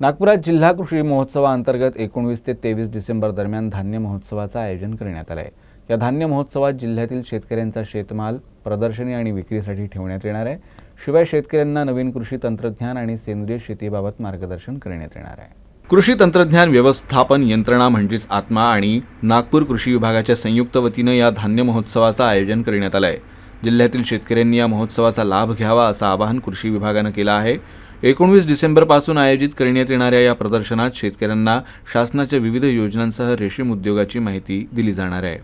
नागपुरात जिल्हा कृषी महोत्सवाअंतर्गत एकोणवीस ते तेवीस डिसेंबर दरम्यान धान्य महोत्सवाचं आयोजन करण्यात आलं आहे या धान्य महोत्सवात जिल्ह्यातील शेतकऱ्यांचा शेतमाल प्रदर्शनी आणि विक्रीसाठी ठेवण्यात येणार आहे. शिवाय शेतकऱ्यांना नवीन कृषी तंत्रज्ञान आणि सेंद्रिय शेतीबाबत मार्गदर्शन करण्यात येणार आहे. कृषी तंत्रज्ञान व्यवस्थापन यंत्रणा म्हणजेच आत्मा आणि नागपूर कृषी विभागाच्या संयुक्त वतीनं या धान्य महोत्सवाचं आयोजन करण्यात आलं आहे जिल्ह्यातील शेतकऱ्यांनी या महोत्सवाचा लाभ घ्यावा असं आवाहन कृषी विभागानं केलं आहे. एकोणवीस डिसेंबरपासून आयोजित करण्यात येणाऱ्या या प्रदर्शनात शेतकऱ्यांना शासनाच्या विविध योजनांसह रेशीम उद्योगाची माहिती दिली जाणार आहे.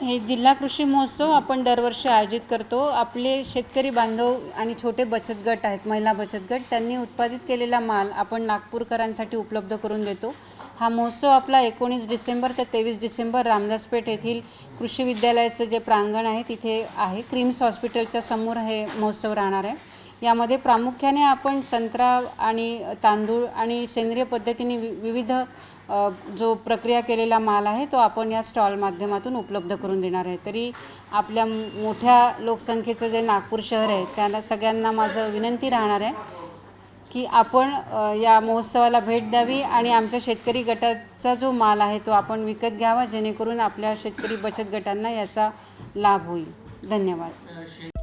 हे जिल्हा कृषी महोत्सव आपण दरवर्षी आयोजित करतो. आपले शेतकरी बांधव आणि छोटे बचत गट आहेत महिला बचत गट. त्यांनी उत्पादित केलेला माल आपण नागपूरकरांसाठी उपलब्ध करून देतो. हा महोत्सव आपला एकोणीस डिसेंबर ते तेवीस डिसेंबर रामदासपेठ येथील कृषी विद्यालयाचं जे प्रांगण आहे तिथे आहे. क्रीम्स हॉस्पिटलच्या समोर हे महोत्सव राहणार आहे. यामध्ये प्रामुख्याने आपण संत्रा आणि तांदूळ आणि सेंद्रिय पद्धतीने वि विविध जो प्रक्रिया केलेला माल आहे तो आपण या स्टॉल माध्यमातून उपलब्ध करून देणार आहे. तरी आपल्या मोठ्या लोकसंख्येचं जे नागपूर शहर आहे त्याला सगळ्यांना माझं विनंती राहणार आहे की आपण या महोत्सवाला भेट द्यावी आणि आमच्या शेतकरी गटाचा जो माल आहे तो आपण विकत घ्यावा जेणेकरून आपल्या शेतकरी बचत गटांना याचा लाभ होईल. धन्यवाद.